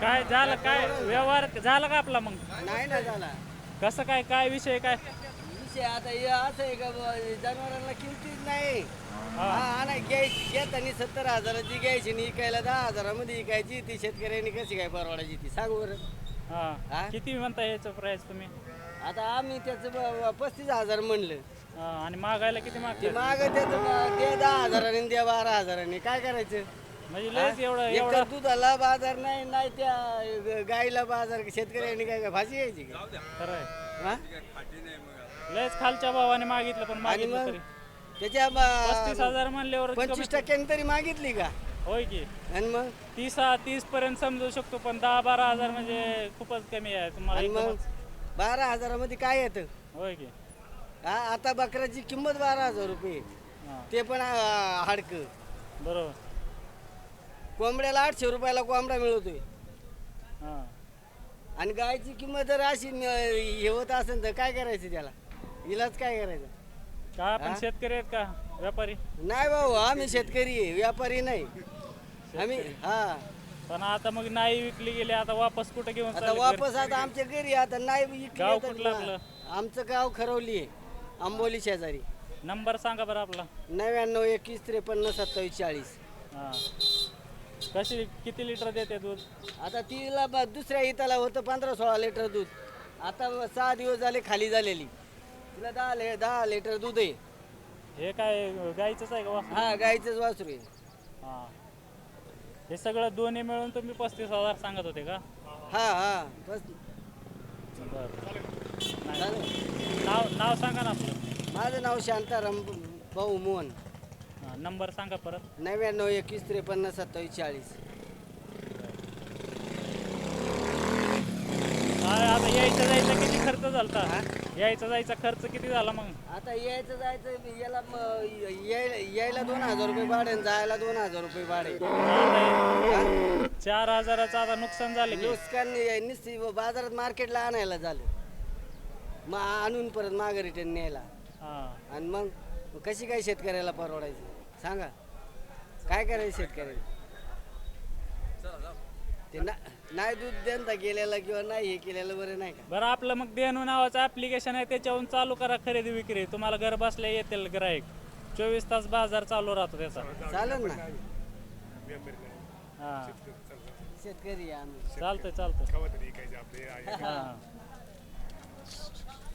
काय झालं काय व्यवहार झाला का आपला मग? नाही ना झाला. कसं काय काय विषय काय? विषय आता हे असं आहे का बुवा, जनावरांना किमतीच नाही. हा. हा नाही घ्यायची घेताना सत्तर हजाराची घ्यायची आणि इकायला दहा हजारामध्ये इकायची ती शेतकऱ्यांनी कशी काय परवडायची ती सांग बरं. हा. हा? किती म्हणता याचं प्राइस तुम्ही? आता आम्ही त्याचं ब- ब- पस्तीस हजार म्हणलं. हा, आणि मागायला किती ते मागतात माग त्याचं ब- दे दहा हजारांनी द्या बारा हजारांनी. काय करायचं? म्हणजे लयच एवढं एवढं दुधाला बाजार नाही नाही त्या गाईला बाजार शेतकऱ्यांनी काय काय फाशी घ्यायची का? खरं आहे. हा? लयच खालच्या भावाने मागितलं पण आणि मागितलं मग? तरी. त्याच्या पस्तीस ब- हजार म्हणल्यावर पंचवीस टक्क्यांनी तरी मागितली का? होय की. आणि मग? तीस तीस पर्यंत समजू शकतो पण दहा बारा हजार म्हणजे खूपच कमी आहे. तुम्हाला आणि मग? एकदमच- बारा हजारामध्ये काय येतं? होय की. हा आता बकऱ्याची किंमत बारा हजार रुपये. हा. ते पण हाडकं. बरोबर. कोंबड्याला आठशे रुपयाला कोंबडा मिळतोय. हा. आणि गायची किंमत जर अशी न- हे होत असेल तर काय करायचं त्याला? इलाज काय करायचं? का आपण? शेतकरी आहेत का? व्यापारी? नाही भाऊ आम्ही शेतकरी आहे व्यापारी नाही. आम्ही हा. पण आता मग नाही विकली गेली आता वापस कुठे घेऊन आता चालले घरी? वापस आता आमच्या घरी आता नाही विकली गाव कुठलं आपलं? आमचं गाव खरवली आहे आंबोली शेजारी. नंबर सांगा बरं आपला. नव्याण्णव एकवीस त्रेपन्न सत्तावीस चाळीस. हा. कशी किती लिटर देते दूध? आता तिला ब- दुसऱ्या इथला होतं पंधरा सोळा लिटर दूध. आता सहा दिवस झाले खाली झालेली. तिला दहा ले दहा लिटर दूध आहे. हे काय गाईचंच आहे का वासरू? हा गाईचंच वासरू आहे. हा. हे सगळं दोन्ही मिळून तुम्ही पस्तीस हजार सांगत होते का? हा हा. बस बरं. नाही. झालं. नाव नाव सांगा ना आपलं. माझं नाव शांताराम भाऊ मोहन. हा, नंबर सांगा परत. नव्याण्णव एकवीस त्रेपन्न सत्तावीस चाळीस. आता यायचं जायचं किती खर्च झालता? हा? यायचा जायचा खर्च किती झाला मग? आता यायचं जायचं याला म- यायला यायला दोन हजार रुपये भाडे आणि जायला दोन हजार रुपये भाडे. आता हा? चार हजाराचं आता नुकसान झालं की. नुकसान निस्ती बाजारात मार्केटला आणायला झालं. मग आणून परत मागं रिटर्न न्यायला. हा. आणि मग मग कशी काय शेतकऱ्याला परवडायचं? सांगा. काय करायचं शेतकऱ्याला? ते ना नाही दूध देणता केलेलं किंवा नाही हे केलेलं बरं नाही का? बरं आपलं मग देणू नावाचं ऍप्लिकेशन आहे त्याच्यावरून चालू करा खरेदी विक्री. तुम्हाला घर बसल्या येतील ग्राहक. चोवीस तास बाजार चालू राहतो त्याचा. चालेल ना? हा. शेतकरी आहे आम्ही. चालतंय चालतंय. हा.